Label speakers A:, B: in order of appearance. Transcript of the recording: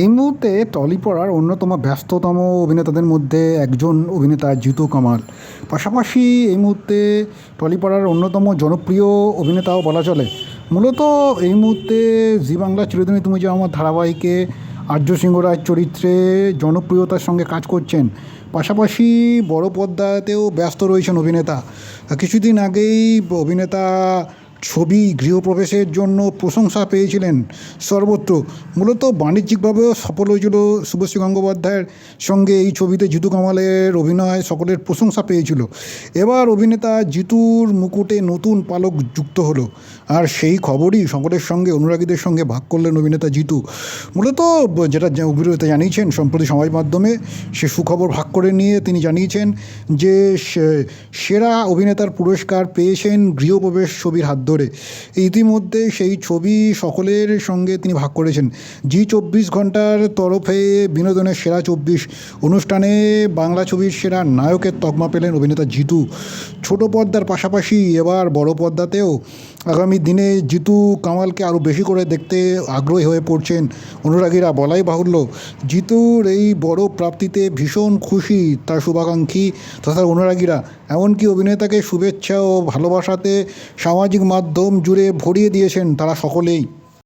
A: এই মুহূর্তে টলিপাড়ার অন্যতম ব্যস্ততম অভিনেতাদের মধ্যে একজন অভিনেতা জিতু কামাল। পাশাপাশি এই মুহূর্তে টলিপাড়ার অন্যতম জনপ্রিয় অভিনেতাও বলা চলে। মূলত এই মুহূর্তে জি বাংলা চিরদিনই তুমি যে আমার ধারাবাহিকে আর্য সিংহ রায় চরিত্রে জনপ্রিয়তার সঙ্গে কাজ করছেন, পাশাপাশি বড় পর্দাতেও ব্যস্ত রয়েছেন অভিনেতা। কিছুদিন আগেই অভিনেতা ছবি গৃহপ্রবেশের জন্য প্রশংসা পেয়েছিলেন সর্বত্র। মূলত বাণিজ্যিকভাবেও সফল হয়েছিল শুভশ্রী গঙ্গোপাধ্যায়ের সঙ্গে এই ছবিতে জিতু কামালের অভিনয় সকলের প্রশংসা পেয়েছিল। এবার অভিনেতা জিতুর মুকুটে নতুন পালক যুক্ত হলো। আর সেই খবরই সকলের সঙ্গে, অনুরাগীদের সঙ্গে ভাগ করলেন অভিনেতা জিতু। মূলত যেটা অভিনেতা জানিয়েছেন সম্প্রতি সমাজ মাধ্যমে, সে সুখবর ভাগ করে নিয়ে তিনি জানিয়েছেন যে সেরা অভিনেতার পুরস্কার পেয়েছেন গৃহপ্রবেশ ছবির হাত ধরে। ইতিমধ্যে সেই ছবি সকলের সঙ্গে তিনি ভাগ করেছেন। জি চব্বিশ ঘণ্টার তরফে বিনোদনের সেরা চব্বিশ অনুষ্ঠানে বাংলা ছবির সেরা নায়কের তকমা পেলেন অভিনেতা জিতু। ছোট পর্দার পাশাপাশি এবার বড় পর্দাতেও আগামী দিনে জিতু কামালকে আরও বেশি করে দেখতে আগ্রহী হয়ে পড়ছেন অনুরাগীরা বলাই বাহুল্য। জিতুর এই বড় প্রাপ্তিতে ভীষণ খুশি তার শুভাকাঙ্ক্ষী তথা অনুরাগীরা। এমনকি অভিনেতাকে শুভেচ্ছা ও ভালোবাসাতে সামাজিক মাধ্যম জুড়ে ভরিয়ে দিয়েছেন তারা সকলেই।